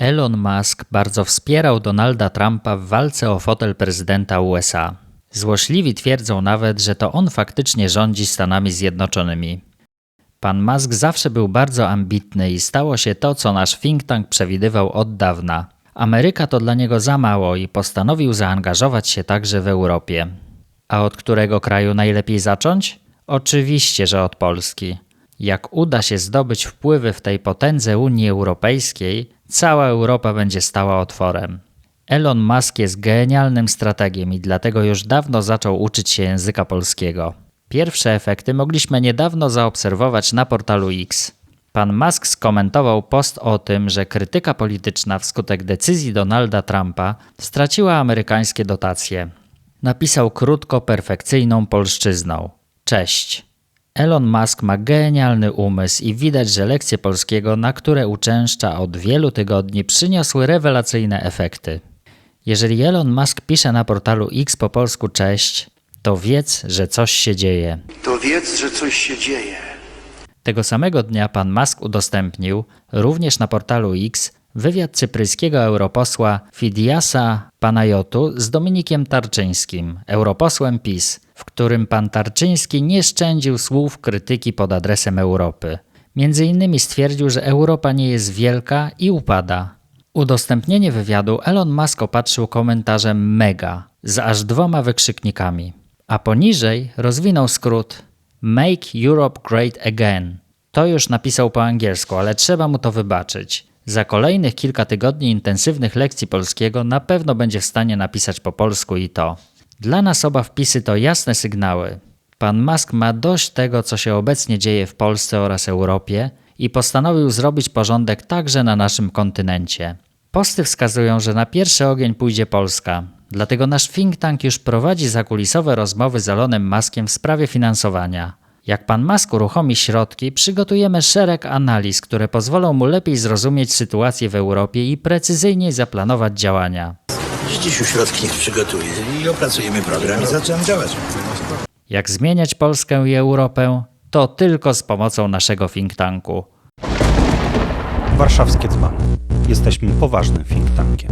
Elon Musk bardzo wspierał Donalda Trumpa w walce o fotel prezydenta USA. Złośliwi twierdzą nawet, że to on faktycznie rządzi Stanami Zjednoczonymi. Pan Musk zawsze był bardzo ambitny i stało się to, co nasz think tank przewidywał od dawna. Ameryka to dla niego za mało i postanowił zaangażować się także w Europie. A od którego kraju najlepiej zacząć? Oczywiście, że od Polski. Jak uda się zdobyć wpływy w tej potędze Unii Europejskiej, cała Europa będzie stała otworem. Elon Musk jest genialnym strategiem i dlatego już dawno zaczął uczyć się języka polskiego. Pierwsze efekty mogliśmy niedawno zaobserwować na portalu X. Pan Musk skomentował post o tym, że krytyka polityczna wskutek decyzji Donalda Trumpa straciła amerykańskie dotacje. Napisał krótko, perfekcyjną polszczyzną. Cześć. Elon Musk ma genialny umysł i widać, że lekcje polskiego, na które uczęszcza od wielu tygodni, przyniosły rewelacyjne efekty. Jeżeli Elon Musk pisze na portalu X po polsku cześć, to wiedz, że coś się dzieje. To wiedz, że coś się dzieje. Tego samego dnia pan Musk udostępnił, również na portalu X, wywiad cypryjskiego europosła Fidiasa Panayotu z Dominikiem Tarczyńskim, europosłem PiS, którym pan Tarczyński nie szczędził słów krytyki pod adresem Europy. Między innymi stwierdził, że Europa nie jest wielka i upada. Udostępnienie wywiadu Elon Musk opatrzył komentarzem mega z aż dwoma wykrzyknikami, a poniżej rozwinął skrót Make Europe Great Again. To już napisał po angielsku, ale trzeba mu to wybaczyć. Za kolejnych kilka tygodni intensywnych lekcji polskiego na pewno będzie w stanie napisać po polsku i to. Dla nas oba wpisy to jasne sygnały. Pan Musk ma dość tego, co się obecnie dzieje w Polsce oraz Europie i postanowił zrobić porządek także na naszym kontynencie. Posty wskazują, że na pierwszy ogień pójdzie Polska, dlatego nasz think tank już prowadzi zakulisowe rozmowy z Elonem Muskiem w sprawie finansowania. Jak pan Musk uruchomi środki, przygotujemy szereg analiz, które pozwolą mu lepiej zrozumieć sytuację w Europie i precyzyjniej zaplanować działania. Dziś środki niech przygotuje i opracujemy program i zaczynam działać. Jak zmieniać Polskę i Europę? To tylko z pomocą naszego think tanku. Warszawskie dzwony. Jesteśmy poważnym think tankiem.